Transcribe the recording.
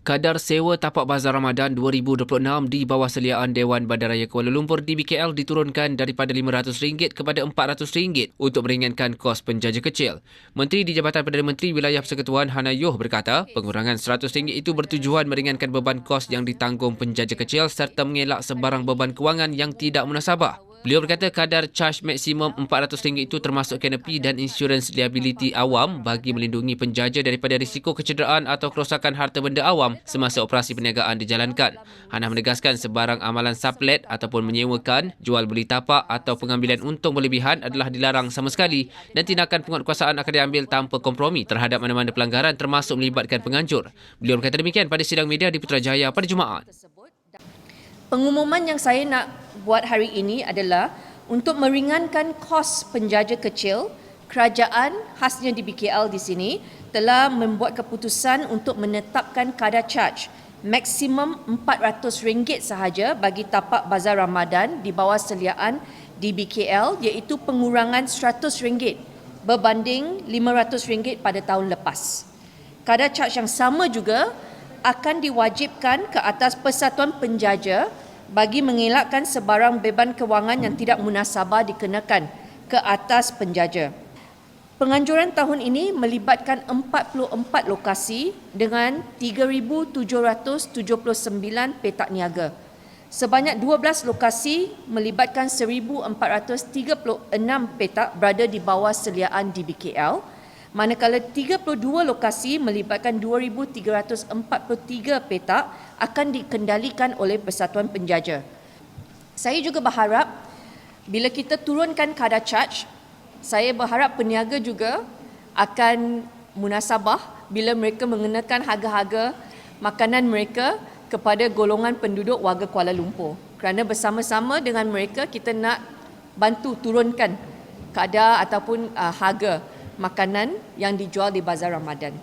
Kadar sewa tapak bazar Ramadan 2026 di bawah seliaan Dewan Bandaraya Kuala Lumpur di BKL diturunkan daripada RM500 kepada RM400 untuk meringankan kos penjaja kecil. Menteri di Jabatan Perdana Menteri Wilayah Persekutuan Hana Yoh berkata, pengurangan RM100 itu bertujuan meringankan beban kos yang ditanggung penjaja kecil serta mengelak sebarang beban kewangan yang tidak munasabah. Beliau berkata kadar charge maksimum RM400 itu termasuk kanopi dan insurans liability awam bagi melindungi penjaja daripada risiko kecederaan atau kerosakan harta benda awam semasa operasi perniagaan dijalankan. Hana menegaskan sebarang amalan sublet ataupun menyewakan, jual beli tapak atau pengambilan untung berlebihan adalah dilarang sama sekali dan tindakan penguatkuasaan akan diambil tanpa kompromi terhadap mana-mana pelanggaran termasuk melibatkan penganjur. Beliau berkata demikian pada sidang media di Putrajaya pada Jumaat. Pengumuman yang saya nak buat hari ini adalah untuk meringankan kos penjaja kecil, kerajaan khasnya di BKL di sini telah membuat keputusan untuk menetapkan kadar charge maksimum RM400 sahaja bagi tapak bazar Ramadan di bawah seliaan di BKL iaitu pengurangan RM100 berbanding RM500 pada tahun lepas. Kadar charge yang sama juga akan diwajibkan ke atas persatuan penjaja bagi mengelakkan sebarang beban kewangan yang tidak munasabah dikenakan ke atas penjaja. Penganjuran tahun ini melibatkan 44 lokasi dengan 3,779 petak niaga. Sebanyak 12 lokasi melibatkan 1,436 petak berada di bawah seliaan di BKL manakala 32 lokasi melibatkan 2,343 petak akan dikendalikan oleh Persatuan Penjaja. Saya juga berharap bila kita turunkan kadar charge, saya berharap peniaga juga akan munasabah bila mereka mengenakan harga-harga makanan mereka kepada golongan penduduk warga Kuala Lumpur. Kerana bersama-sama dengan mereka kita nak bantu turunkan kadar ataupun uh, harga makanan yang dijual di bazar Ramadan.